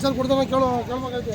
ವಿಚಾರ ಕೊಡ್ತಾನೆ ಕೇಳೋ ಕೇಳ್ಬೇಕಾಯ್ತು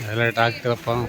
ಕಡೆ ಹೋಗ್ರ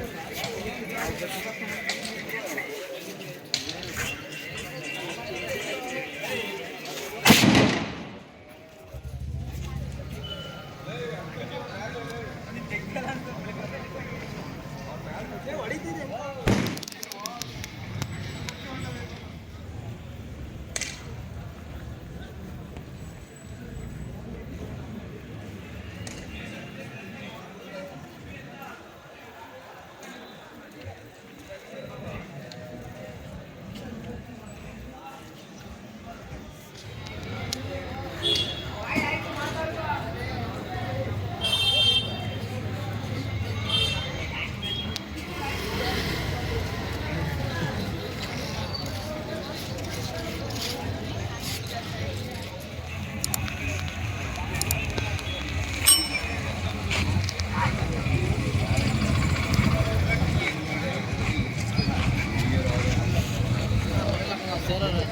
ಹೋಗ್ರ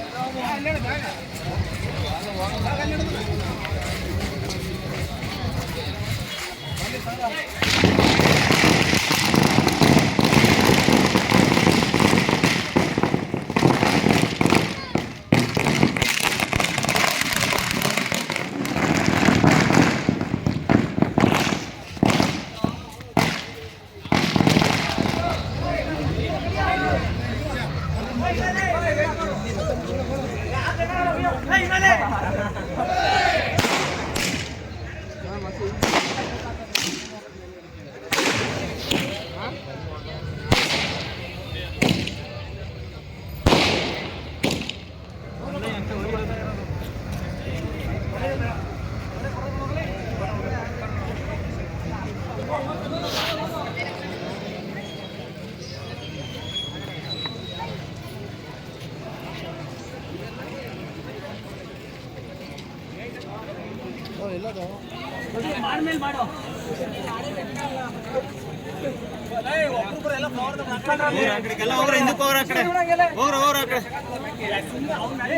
Hey, Malik!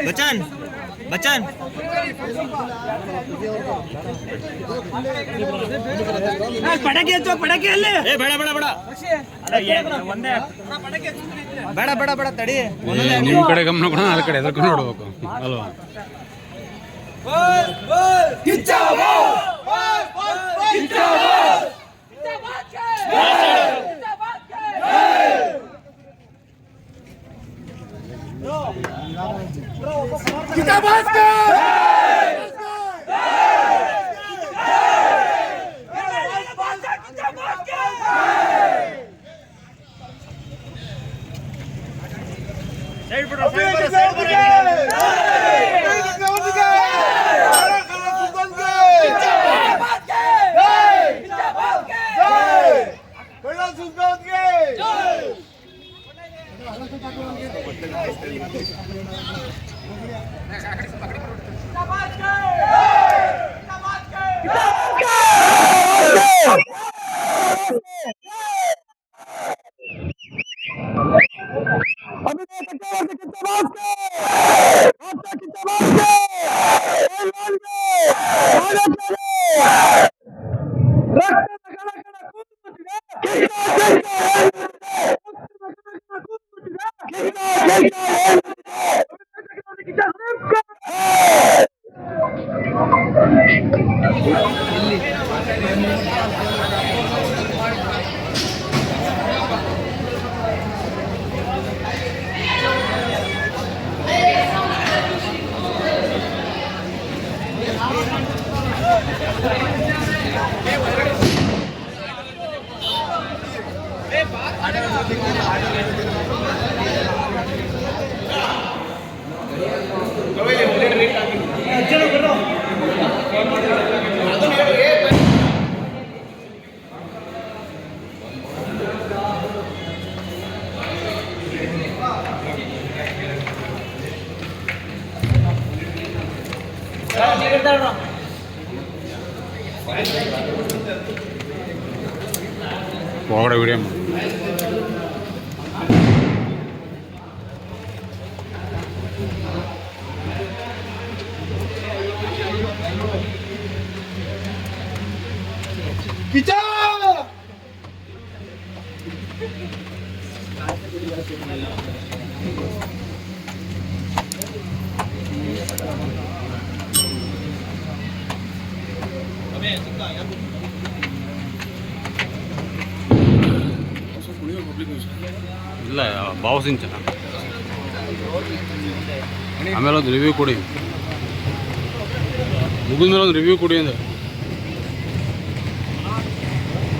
ಬಚಾನ್ ಬಚಾನ್ ಪಟಾಕಿ ಹಚ್ಚೋ ಪಟಾಕಿ ಅಲ್ಲಿ ಬೇಡ ಬೇಡ ಬೇಡ ಒಂದೇ ಬೇಡ ಬೇಡ ಬೇಡ ತಡಿ ನಿಮ್ಮ ಕಡೆ ಗಮನ ಕೂಡ ಆ ಕಡೆ ಎದುರ್ಕೊಂಡು ನೋಡ್ಬೇಕು. ಅಲ್ವಾ? Kita പോകടെ വീഡിയോ ವಿಡಿಯೋ ಕಿಚ್ಚ ಇಲ್ಲ ಭಾವಸಿಂಚನ ಆಮೇಲೆ ಒಂದು ರಿವ್ಯೂ ಕೊಡಿ ಮುಗಿದ್ಮೇಲೆ ಒಂದು ರಿವ್ಯೂ ಕೊಡಿ ಅಂದ್ರೆ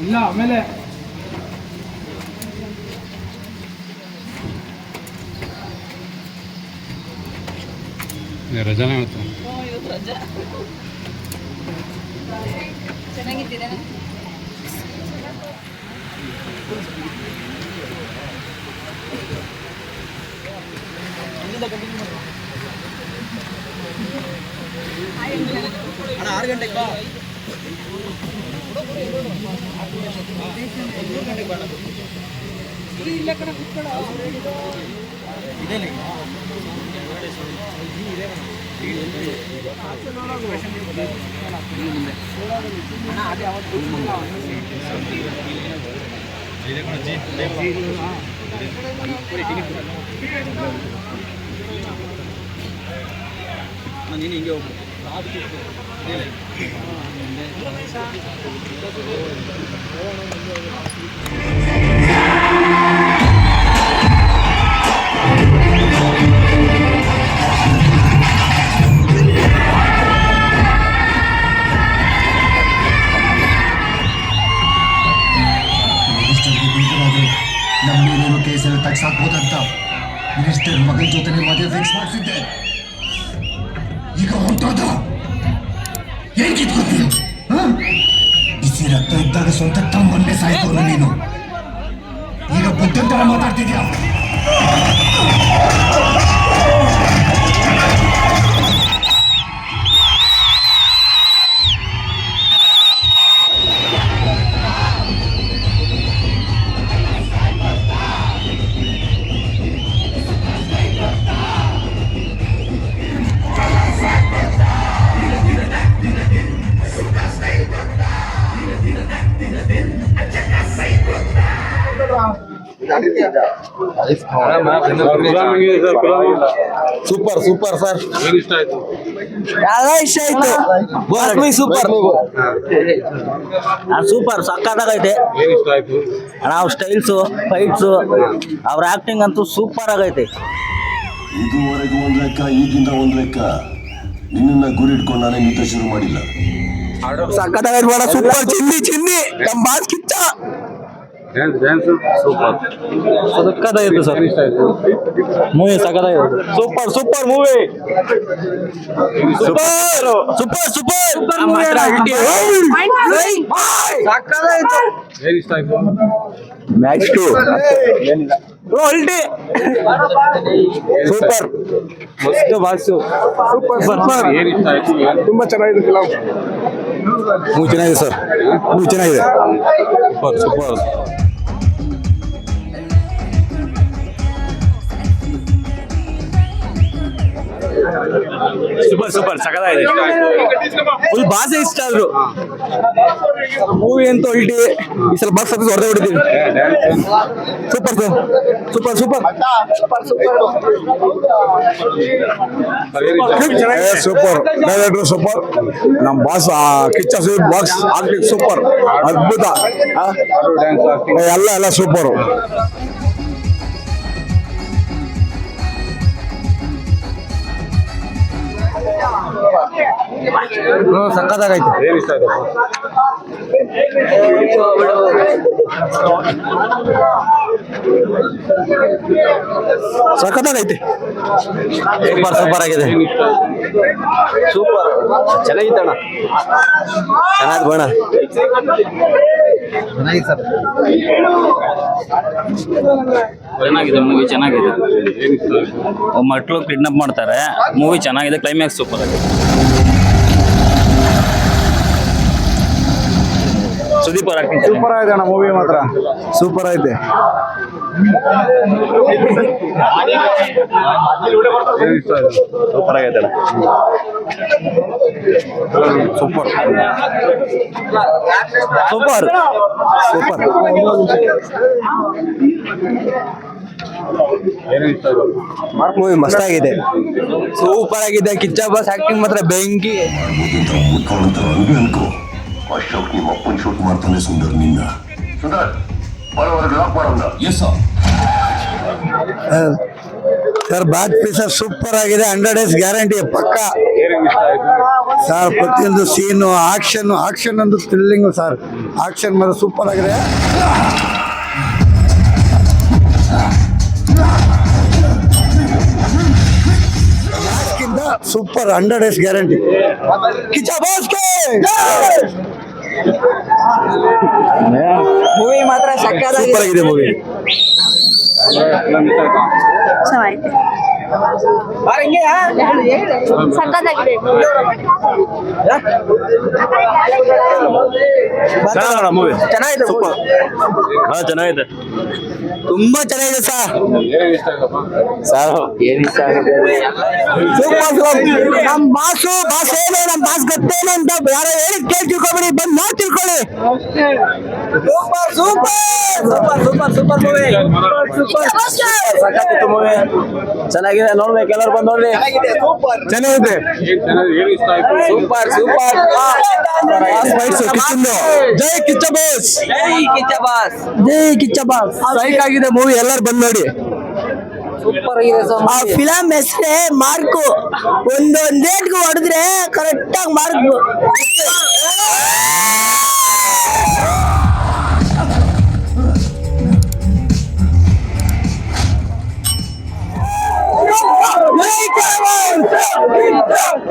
ಇಲ್ಲ ಆಮೇಲೆ ರಜಾನೇ ಇವತ್ತು. ಚೆನ್ನಾಗಿದ್ದೀರಾ? ಮಿನಿಸ್ಟರ್ಗೆ ಬೇಜಾರಾದ್ರೆ ನಮ್ಮ ಮೇಲೇನೋ ಕೇಸೆಲ್ಲ ತಗ್ಸಾಕ್ಬೋದಂತ ಮಿನಿಸ್ಟರ್ ಮಗನ ಜೊತೆ ಮದುವೆ ಫಿಕ್ಸ್ ಮಾಡಿಸಿದ್ದೆ ರಕ್ತ ಮೊನ್ನೆ ಸಾಯ್ತವನು ನೀನು. ಈಗ ಬುದ್ಧಿ ಮಾತಾಡ್ತಿದ್ಯಾ? ಸೂಪರ್ ಸೂಪರ್ ಸರ್ ಇಷ್ಟ ಆಯ್ತು. ಎಲ್ಲ ಇಷ್ಟ ಆಯ್ತು ಸೂಪರ್ ಸೂಪರ್ ಸಕ್ಕತ್ತಾಗೈತೆ ನಾವು ಇಷ್ಟ ಆಯ್ತು ಸ್ಟೈಲ್ಸು ಫೈಟ್ಸು ಅವ್ರ ಆಕ್ಟಿಂಗ್ ಅಂತೂ ಸೂಪರ್ ಆಗೈತೆ ಇದುವರೆಗೂ ಒಂದ್ ಲೆಕ್ಕ ಈಗಿಂದ ಒಂದ್ ಲೆಕ್ಕ. ನಿನ್ನ ಗುರಿ ಇಟ್ಕೊಂಡು ನಾನೇ ನಿಂತ ಶುರು ಮಾಡಿಲ್ಲ. ಸಕ್ಕತ್ತಾಗೈತೆ ಬೇಡ ಸೂಪರ್ ಚಿಂದಿ ಚಿಂದಿ ನಮ್ಮ boss Kichcha. Dance dance super ಸಕ್ಕತ್ತಾಗೈತೆ sir ಇಷ್ಟ ಆಯ್ತು movie ಸಕ್ಕತ್ತಾಗೈತೆ super super movie super super super ಏನು ಇಷ್ಟ ಆಯ್ತು ಮ್ಯಾಚ್ ಟು ಸೂಪರ್ ಮಸ್ತ್ ಬಾಸು ಸೂಪರ್ ಸೂಪರ್ ತುಂಬಾ ಚೆನ್ನಾಗಿದೆ ಫಿಲಂ ಮೂವಿ ಚೆನ್ನಾಗಿದೆ ಸರ್ ಮೂವಿ ಚೆನ್ನಾಗಿದೆ ಸೂಪರ್ ಸೂಪರ್ ಸೂಪರ್ ಸೂಪರ್ ಸಕದಾಗಿದೆ ಫುಲ್ ಭಾಷೆ ಇಷ್ಟ ಆದ್ರು. ಮೂವಿ ಅಂತ ಅಲ್ಟಿ ಈ ಸಲ ಬಾಕ್ಸ್ ಆಫೀಸ್ ಹೊಡೆದೇ ಹೊಡಿತೀವಿ super sir super super. Super director super. ನಮ್ಮ ಬಾಸ್ ಕಿಚ್ಚ ಬಾಕ್ಸ್ ಆಗ್ಲಿಕ್ಕೆ ಸೂಪರ್. ಅದ್ಭುತ. ಆ? ಎಲ್ಲ ಎಲ್ಲ ಸೂಪರ್. ಸಕ್ಕತ್ತಾಗೈತೆ. ಸಖತ್ತಾಗೈತೆ ಸೂಪರ್ ಸೂಪರ್ ಆಗಿದೆ. ಸೂಪರ್. ಚೆನ್ನಾಗಿತ್ತಣ್ಣ ಚೆನ್ನಾಗಿ ಸರ್. ಚೆನ್ನಾಗಿದೆ ಮೂವಿ ಚೆನ್ನಾಗಿದೆ. ಮಕ್ಕಳು ಕಿಡ್ನಾಪ್ ಮಾಡ್ತಾರೆ. ಮೂವಿ ಚೆನ್ನಾಗಿದೆ ಕ್ಲೈಮ್ಯಾಕ್ಸ್ ಸೂಪರ್ ಆಗಿದೆ. ಸುದೀಪ್ ಅವ್ರ ಸೂಪರ್ ಆಗಿದೆ ಅಣ್ಣ ಮೂವಿ ಮಾತ್ರ. ಸೂಪರ್ ಐತೆ ಸೂಪರ್ ಆಗೈತೆ ಸೂಪರ್ ಸೂಪರ್ ಸೂಪರ್ ಮೂವಿ ಮಸ್ತ್ ಆಗಿದೆ. ಸೂಪರ್ ಆಗಿದೆ. ಕಿಚ್ಚ ಬಾಸ್ ಆಕ್ಟಿಂಗ್ ಮಾತ್ರ ಬೆಂಕಿ. ಅಶೋಕ್ ನಿಮ್ಮ ಅಪ್ಪನ ಶೂಟ್ ಮಾಡ್ತಾನೆ ಸುಂದರ್ ನಿನ್ನ. ಸುಂದರ್ ಬರೋವರೆಗೆ ಲಾಕ್ ಮಾಡೋಣ ಎಸ್ ಸರ್ ಬ್ಯಾಕ್ ಪೀಸರ್ ಸೂಪರ್ ಆಗಿದೆ. ಹಂಡ್ರೆಡ್ ಡೇಸ್ ಗ್ಯಾರಂಟಿ ಪಕ್ಕ. ಸರ್ ಪ್ರತಿಯೊಂದು ಸೀನು ಆಕ್ಷನ್ ಆಕ್ಷನ್ ಒಂದು ಥ್ರಿಲ್ಲಿಂಗ್ ಸರ್. ಆಕ್ಷನ್ ಮಾತ್ರ ಸೂಪರ್ ಆಗಿದೆ. Super hundred days guarantee Kichcha ಬಾಸ್ಗೆ movie ಮಾತ್ರ ಸೂಪರ್ ಆಗಿದೆ ಮೂವಿ ಚೆನ್ನಾಗಿದೆ ಸಕ್ಕತ್ತಾಗಿದೆ ಮೂವಿ ಚೆನ್ನಾಗಿದೆ ಸೂಪರ್ ಹಾ ಚೆನ್ನಾಗಿದೆ ತುಂಬಾ ಚೆನ್ನಾಗಿದೆ ಸರ್ ಸರ್ ಏನ್ ಇಷ್ಟ ಆಗಿದೆ ಸೂಪರ್ ನಮ್ ಬಾಸು ಬಾಸ್ ಏನು ನಮ್ ಬಾಸ್ ಗೊತ್ತೇನು ಅಂತ ಯಾರೋ ಹೇಳಿ ಕೇಳಿ ತಿಳ್ಕೊಬೇಡಿ ಬಂದು ನೋಡಿ ತಿಳ್ಕೊಳ್ಳಿ super super super super super movie ಚೆನ್ನಾಗಿದೆ ನೋಡ್ಬೇಕು ಎಲ್ಲರೂ ಬಂದು ನೋಡಿ. ಚೆನ್ನಾಗಿದೆ ಸೂಪರ್. ಸೂಪರ್ ಜೈ ಕಿಚ್ಚ ಬಾಸ್ ಜೈ ಕಿಚ್ಚ ಬಾಸ್ ಜೈ ಕಿಚ್ಚ ಬಾಸ್ ಸೈಕ್ ಆಗಿದೆ ಮೂವಿ ಎಲ್ಲರೂ ಬಂದು ನೋಡಿ. ಸೂಪರ್ ಆ ಫಿಲಂ ಹೆಸರೇ ಮಾರ್ಕು. ಒಂದೊಂದ್ ರೇಟ್ಗೆ ಹೊಡೆದ್ರೆ ಕರೆಕ್ಟ್ ಆಗಿ ಮಾರ್ಕ್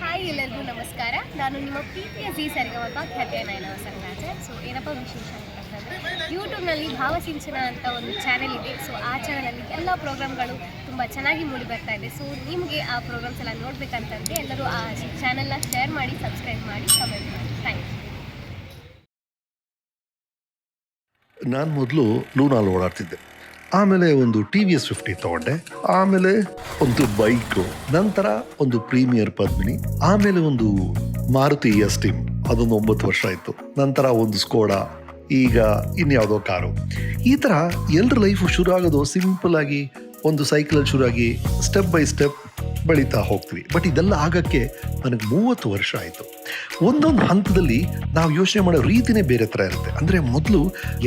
ಹಾಯ್ ಎಲ್ಲರಿಗೂ ನಮಸ್ಕಾರ. ನಾನು ನಿಮ್ಮ ಪ್ರೀತಿಯ ಜಿ ಸರಿಗಮಪ ಖ್ಯಾತಿಯ ನಯನವ ಸಂಗಾಜ ಸೊ ಏನಪ್ಪ ವಿಶೇಷ ಅಂತಂದರೆ ಯೂಟ್ಯೂಬ್ನಲ್ಲಿ ಭಾವಸಿಂಚನ ಅಂತ ಒಂದು ಚಾನೆಲ್ ಇದೆ. ಸೊ ಆ ಚಾನಲಲ್ಲಿ ಎಲ್ಲ ಪ್ರೋಗ್ರಾಮ್ಗಳು ತುಂಬ ಚೆನ್ನಾಗಿ ಮೂಡಿ ಬರ್ತಾ ಇದೆ. ಸೊ ನಿಮಗೆ ಆ ಪ್ರೋಗ್ರಾಮ್ಸ್ ಎಲ್ಲ ನೋಡಬೇಕಂತಂದರೆ ಎಲ್ಲರೂ ಆ ಚಾನಲ್ನ ಶೇರ್ ಮಾಡಿ ಸಬ್ಸ್ಕ್ರೈಬ್ ಮಾಡಿ ಕಮೆಂಟ್ ಮಾಡಿ. ಥ್ಯಾಂಕ್ ಯು ನಾನು ಮೊದಲು ಲೂನಲ್ಲಿ ಓಡಾಡ್ತಿದ್ದೆ. ಆಮೇಲೆ ಒಂದು ಟಿ ವಿ ಎಸ್ ಫಿಫ್ಟಿ ತಗೊಂಡೆ. ಆಮೇಲೆ ಒಂದು ಬೈಕು, ನಂತರ ಒಂದು ಪ್ರೀಮಿಯರ್ ಪದ್ಮಿನಿ, ಆಮೇಲೆ ಒಂದು ಮಾರುತಿ ಎಸ್ ಟಿಮ್ ಅದೊಂದು ಒಂಬತ್ತು ವರ್ಷ ಆಯಿತು. ನಂತರ ಒಂದು ಸ್ಕೋಡಾ, ಈಗ ಇನ್ಯಾವುದೋ ಕಾರು. ಈ ಥರ ಎಲ್ಲರ ಲೈಫು ಶುರು ಆಗೋದು ಸಿಂಪಲ್ ಆಗಿ ಒಂದು ಸೈಕಲಲ್ಲಿ ಶುರು ಆಗಿ ಸ್ಟೆಪ್ ಬೈ ಸ್ಟೆಪ್ ಬೆಳೀತಾ ಹೋಗ್ತೀವಿ. ಬಟ್ ಇದೆಲ್ಲ ಆಗಕ್ಕೆ ನನಗೆ ಮೂವತ್ತು ವರ್ಷ ಆಯಿತು. ಒಂದೊಂದು ಹಂತದಲ್ಲಿ ನಾವು ಯೋಚನೆ ಮಾಡೋ ರೀತಿನೇ ಬೇರೆ ಥರ ಇರುತ್ತೆ. ಅಂದರೆ ಮೊದಲು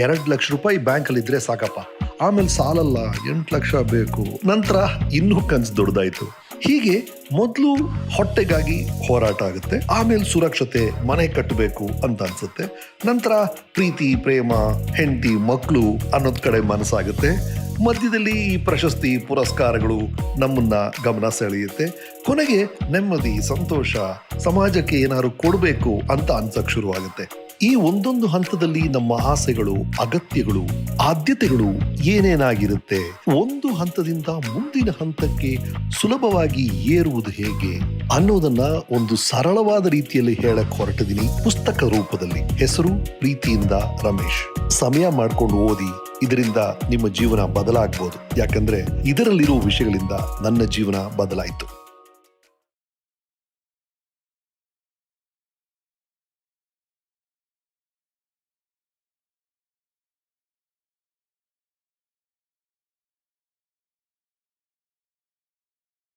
ಎರಡು ಲಕ್ಷ ರೂಪಾಯಿ ಬ್ಯಾಂಕಲ್ಲಿ ಇದ್ರೆ ಸಾಕಪ್ಪ. ಆಮೇಲೆ ಸಾಲಲ್ಲ, ಎಂಟು ಲಕ್ಷ ಬೇಕು. ನಂತರ ಇನ್ನೂ ಕನ್ಸು ದೊಡ್ಡದಾಯಿತು ಹೀಗೆ ಮೊದಲು ಹೊಟ್ಟೆಗಾಗಿ ಹೋರಾಟ ಆಗುತ್ತೆ. ಆಮೇಲೆ ಸುರಕ್ಷತೆ, ಮನೆ ಕಟ್ಟಬೇಕು ಅಂತ ಅನ್ಸುತ್ತೆ. ನಂತರ ಪ್ರೀತಿ, ಪ್ರೇಮ, ಹೆಂಡತಿ ಮಕ್ಕಳು ಅನ್ನೋದ್ ಕಡೆ ಮನಸ್ಸಾಗುತ್ತೆ. ಮಧ್ಯದಲ್ಲಿ ಈ ಪ್ರಶಸ್ತಿ, ಪುರಸ್ಕಾರಗಳು ನಮ್ಮನ್ನ ಗಮನ ಸೆಳೆಯುತ್ತೆ. ಕೊನೆಗೆ ನೆಮ್ಮದಿ, ಸಂತೋಷ, ಸಮಾಜಕ್ಕೆ ಏನಾದ್ರು ಕೊಡಬೇಕು ಅಂತ ಅನ್ಸಕ್ ಶುರುವಾಗುತ್ತೆ. ಈ ಒಂದೊಂದು ಹಂತದಲ್ಲಿ ನಮ್ಮ ಆಸೆಗಳು, ಅಗತ್ಯಗಳು, ಆದ್ಯತೆಗಳು ಏನೇನಾಗಿರುತ್ತೆ, ಒಂದು ಹಂತದಿಂದ ಮುಂದಿನ ಹಂತಕ್ಕೆ ಸುಲಭವಾಗಿ ಏರುವುದು ಹೇಗೆ ಅನ್ನೋದನ್ನ ಒಂದು ಸರಳವಾದ ರೀತಿಯಲ್ಲಿ ಹೇಳಕ್ ಹೊರಟಿದ್ದೀನಿ ಪುಸ್ತಕ ರೂಪದಲ್ಲಿ. ಹೆಸರು, ಪ್ರೀತಿಯಿಂದ ರಮೇಶ್. ಸಮಯ ಮಾಡ್ಕೊಂಡು ಓದಿ, ಇದರಿಂದ ನಿಮ್ಮ ಜೀವನ ಬದಲಾಗಬಹುದು ಯಾಕಂದ್ರೆ ಇದರಲ್ಲಿರುವ ವಿಷಯಗಳಿಂದ ನನ್ನ ಜೀವನ ಬದಲಾಯಿತು.